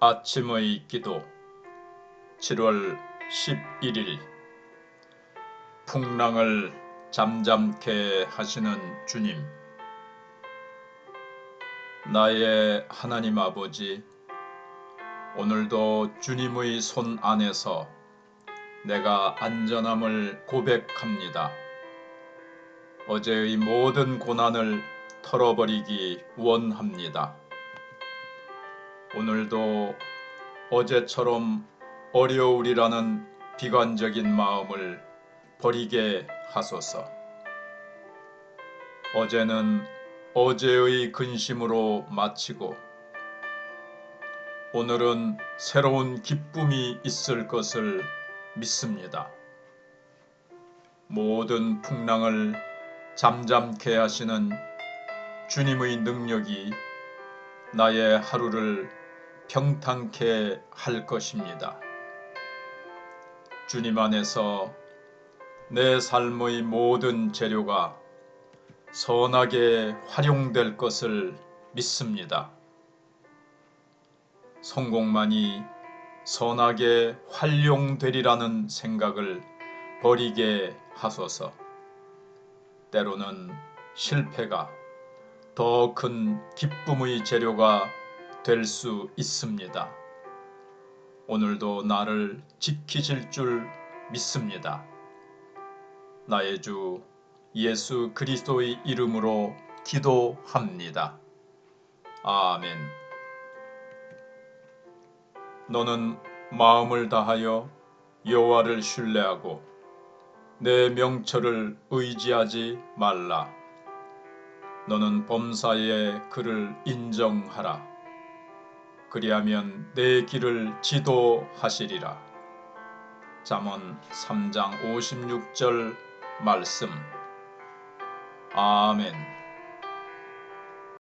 아침의 기도 7월 11일 풍랑을 잠잠케 하시는 주님 나의 하나님 아버지 오늘도 주님의 손 안에서 내가 안전함을 고백합니다. 어제의 모든 고난을 털어버리기 원합니다. 오늘도 어제처럼 어려우리라는 비관적인 마음을 버리게 하소서. 어제는 어제의 근심으로 마치고 오늘은 새로운 기쁨이 있을 것을 믿습니다. 모든 풍랑을 잠잠케 하시는 주님의 능력이 나의 하루를 평탄케 할 것입니다. 주님 안에서 내 삶의 모든 재료가 선하게 활용될 것을 믿습니다. 성공만이 선하게 활용되리라는 생각을 버리게 하소서. 때로는 실패가 더 큰 기쁨의 재료가 될 수 있습니다. 오늘도 나를 지키실 줄 믿습니다. 나의 주 예수 그리스도의 이름으로 기도합니다. 아멘. 너는 마음을 다하여 여호와를 신뢰하고 내 명철을 의지하지 말라. 너는 범사에 그를 인정하라. 그리하면 내 길을 지도하시리라. 잠언 3장 56절 말씀. 아멘.